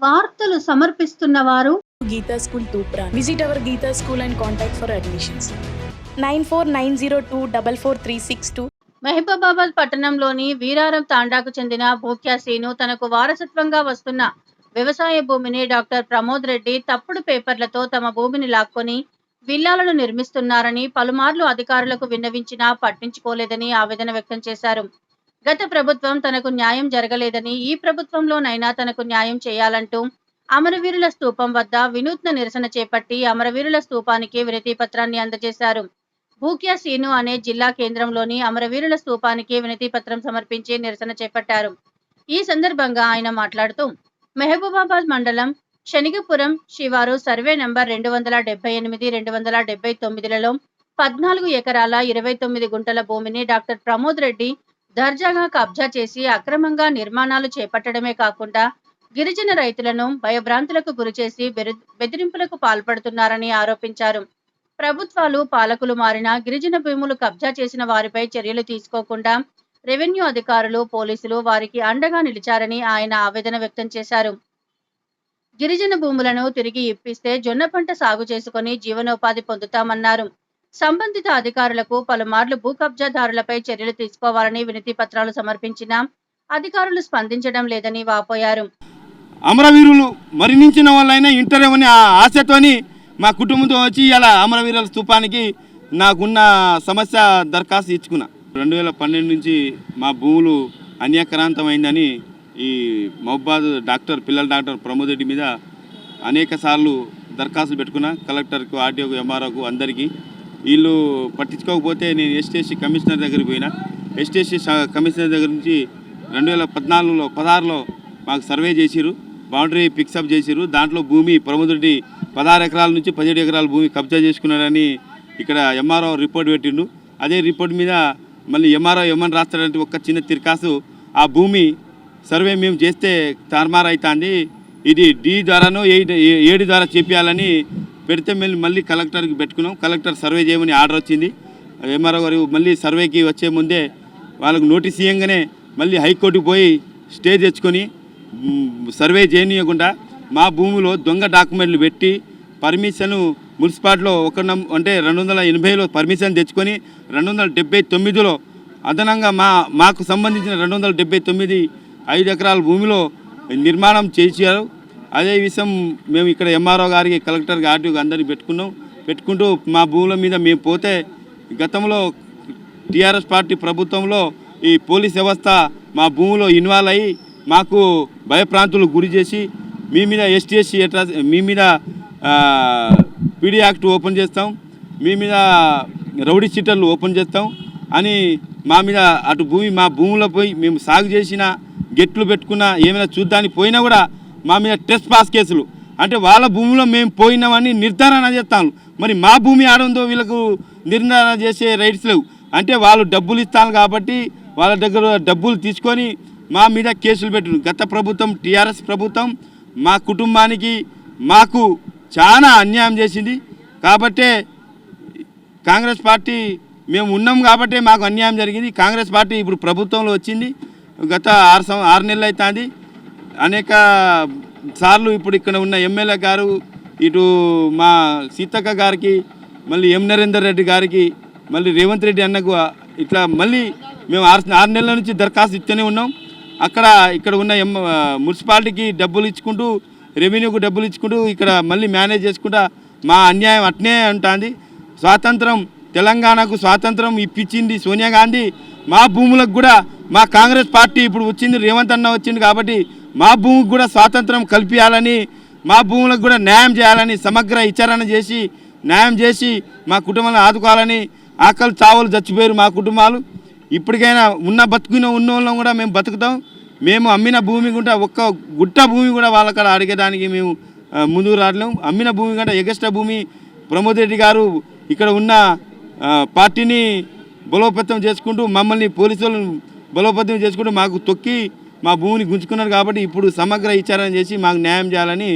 వార్తలు సమర్పిస్తున్న వారు Geeta School Tupra. Visit our Geeta School and contact for admissions. 9490244362 Mahabubabad పట్టణంలోని వీరారం తాండాకు చెందిన భూక్యా శ్రీను తనకు వారసత్వంగా వస్తున్న వ్యవసాయ భూమిని డాక్టర్ ప్రమోద్ రెడ్డి తప్పుడు పేపర్లతో తమ భూమిని లాక్కొని విల్లాలను నిర్మిస్తున్నారని పలుమార్లు అధికారులకు విన్నవించినా పట్టించుకోలేదని ఆవేదన వ్యక్తం చేశారు గత ప్రభుత్వం తనకు న్యాయం జరగలేదని ఈ ప్రభుత్వంలోనైనా తనకు న్యాయం చేయాలంటూ అమరవీరుల స్తూపం వద్ద వినూత్న నిరసన చేపట్టి అమరవీరుల స్తూపానికి వినతి పత్రాన్ని అందజేశారు. భూక్యా సీను అనే జిల్లా కేంద్రంలోని అమరవీరుల స్తూపానికి వినతి పత్రం సమర్పించి నిరసన చేపట్టారు. ఈ సందర్భంగా ఆయన మాట్లాడుతూ మెహబూబాబాద్ మండలం శనిగపురం శివారు సర్వే నంబర్ రెండు వందల డెబ్బై ఎనిమిది రెండు వందల డెబ్బై తొమ్మిదిలలో పద్నాలుగు ఎకరాల ఇరవై తొమ్మిది గుంటల భూమిని డాక్టర్ ప్రమోద్ రెడ్డి దర్జాగా కబ్జా చేసి అక్రమంగా నిర్మాణాలు చేపట్టడమే కాకుండా గిరిజన రైతులను భయభ్రాంతులకు గురిచేసి బెరు- బెదిరింపులకు పాల్పడుతున్నారని ఆరోపించారు. ప్రభుత్వాలు పాలకులు మారినా గిరిజన భూములు కబ్జా చేసిన వారిపై చర్యలు తీసుకోకుండా రెవెన్యూ అధికారులు పోలీసులు వారికి అండగా నిలిచారని ఆయన ఆవేదన వ్యక్తం చేశారు. గిరిజన భూములను తిరిగి ఇప్పిస్తే జొన్న పంట సాగు చేసుకుని జీవనోపాధి పొందుతామన్నారు. సంబంధిత అధికారులకు పలుమార్లు భూ కబ్జాదారులపై చర్యలు తీసుకోవాలని వినతి పత్రాలు సమర్పించినా అధికారులు స్పందించడం లేదని వాపోయారు. అమరవీరులు మరణించిన వాళ్ళైనా ఇంటరేమని ఆ ఆశతోని మా కుటుంబంతో వచ్చి ఇలా అమరవీరుల స్థూపానికి నాకున్న సమస్య దరఖాస్తు ఇచ్చుకున్నా. రెండు వేల పన్నెండు నుంచి మా భూములు అన్యాక్రాంతమైందని ఈ మహబాద్ డాక్టర్ పిల్లల డాక్టర్ ప్రమోద్ రెడ్డి మీద అనేక సార్లు దరఖాస్తులు పెట్టుకున్నా. కలెక్టర్కు ఆర్టీఓకు ఎంఆర్ఓకు అందరికీ వీళ్ళు పట్టించుకోకపోతే నేను ఎస్టీసీ కమిషనర్ దగ్గరికి పోయినా. ఎస్టీఎస్సీ కమిషనర్ దగ్గర నుంచి రెండు వేల పద్నాలుగులో పదహారులో మాకు సర్వే చేసిరు బౌండరీ పిక్సప్ చేసిరు దాంట్లో భూమి ప్రముదుడి పదహారు ఎకరాల నుంచి పదిహేడు ఎకరాల భూమి కబ్జా చేసుకున్నాడని ఇక్కడ ఎంఆర్ఓ రిపోర్ట్ పెట్టిండు. అదే రిపోర్ట్ మీద మళ్ళీ ఎంఆర్ఓ ఏమని రాస్తాడంటే ఒక్క చిన్న తిరకాసు ఆ భూమి సర్వే మేము చేస్తే తారుమారు అవుతుంది ఇది డి ద్వారానో ఏడు ద్వారా చేపించాలని పెడితే మళ్ళీ మళ్ళీ కలెక్టర్కి పెట్టుకున్నాం. కలెక్టర్ సర్వే చేయమని ఆర్డర్ వచ్చింది. ఎంఆర్ఓ గారు మళ్ళీ సర్వేకి వచ్చే ముందే వాళ్ళకు నోటీస్ ఇవ్వగానే మళ్ళీ హైకోర్టుకు పోయి స్టే తెచ్చుకొని సర్వే చేయనీయకుండా మా భూమిలో దొంగ డాక్యుమెంట్లు పెట్టి పర్మిషన్ మున్సిపాలిటీలో ఒక నం అంటే రెండు వందల ఎనభైలో పర్మిషన్ తెచ్చుకొని రెండు వందల డెబ్బై తొమ్మిదిలో అదనంగా మా మాకు సంబంధించిన రెండు వందల డెబ్బై తొమ్మిది ఐదు ఎకరాల భూమిలో నిర్మాణం చేశారు. అదే విషయం మేము ఇక్కడ ఎంఆర్ఓ గారికి కలెక్టర్ ఆర్టీఓకి అందరికీ పెట్టుకున్నాం. పెట్టుకుంటూ మా భూముల మీద మేము పోతే గతంలో టీఆర్ఎస్ పార్టీ ప్రభుత్వంలో ఈ పోలీస్ వ్యవస్థ మా భూమిలో ఇన్వాల్వ్ అయ్యి మాకు భయప్రాంతులకు గురి చేసి మీ మీద ఎస్టీఎస్సీ ఎట్రా మీ మీద పీడీ యాక్ట్ ఓపెన్ చేస్తాం. మీ మీద రౌడీ చీటర్లు ఓపెన్ చేస్తాం అని మా మీద అటు భూమి మా భూమిలో పోయి మేము సాగు చేసిన గెట్లు పెట్టుకున్న ఏమైనా చూద్దానికి పోయినా కూడా మా మీద టెస్ట్ పాస్ కేసులు. అంటే వాళ్ళ భూమిలో మేము పోయినామని నిర్ధారణ చేస్తాను మరి మా భూమి ఆడందో వీళ్ళకు నిర్ధారణ చేసే రైట్స్ లేవు. అంటే వాళ్ళు డబ్బులు ఇస్తాను కాబట్టి వాళ్ళ దగ్గర డబ్బులు తీసుకొని మా మీద కేసులు పెట్టు గత ప్రభుత్వం టీఆర్ఎస్ ప్రభుత్వం మా కుటుంబానికి మాకు చాలా అన్యాయం చేసింది. కాబట్టే కాంగ్రెస్ పార్టీ మేము ఉన్నాం కాబట్టే మాకు అన్యాయం జరిగింది. కాంగ్రెస్ పార్టీ ఇప్పుడు ప్రభుత్వంలో వచ్చింది. గత ఆరు సం ఆరు నెలలు అవుతుంది అనేక సార్లు ఇప్పుడు ఇక్కడ ఉన్న ఎమ్మెల్యే గారు ఇటు మా సీతక్క గారికి మళ్ళీ ఎం నరేందర్ రెడ్డి గారికి మళ్ళీ రేవంత్ రెడ్డి అన్నకు ఇట్లా మళ్ళీ మేము ఆరు ఆరు నెలల నుంచి దరఖాస్తు ఇస్తూనే ఉన్నాం. అక్కడ ఇక్కడ ఉన్న ఎం మున్సిపాలిటీకి డబ్బులు ఇచ్చుకుంటూ రెవెన్యూకు డబ్బులు ఇచ్చుకుంటూ ఇక్కడ మళ్ళీ మేనేజ్ చేసుకుంటా మా అన్యాయం అట్నే ఉంటుంది స్వాతంత్రం తెలంగాణకు స్వాతంత్రం ఇప్పించింది సోనియా గాంధీ. మా భూములకు కూడా మా కాంగ్రెస్ పార్టీ ఇప్పుడు వచ్చింది రేవంత్ అన్న వచ్చింది కాబట్టి మా భూమికి కూడా స్వాతంత్రం కల్పించాలని మా భూములకు కూడా న్యాయం చేయాలని సమగ్ర విచారణ చేసి న్యాయం చేసి మా కుటుంబాలను ఆదుకోవాలని ఆకలి చావులు చచ్చిపోయారు మా కుటుంబాలు. ఇప్పటికైనా ఉన్న బతుకున్న ఉన్న వాళ్ళం కూడా మేము బతుకుతాం. మేము అమ్మిన భూమి కూడా ఒక్క గుట్ట భూమి కూడా వాళ్ళక్కడ అడిగేదానికి మేము ముందుకు రావడం అమ్మిన భూమి కంటే ఎగస్ట్రా భూమి ప్రమోద్ రెడ్డి గారు ఇక్కడ ఉన్న పార్టీని బలోపేతం చేసుకుంటూ మమ్మల్ని పోలీసులను బలోపేతం చేసుకుంటూ మాకు తొక్కి మా భూమిని గుంజుకున్నారు కాబట్టి ఇప్పుడు సమగ్ర విచారణ చేసి మాకు న్యాయం చేయాలని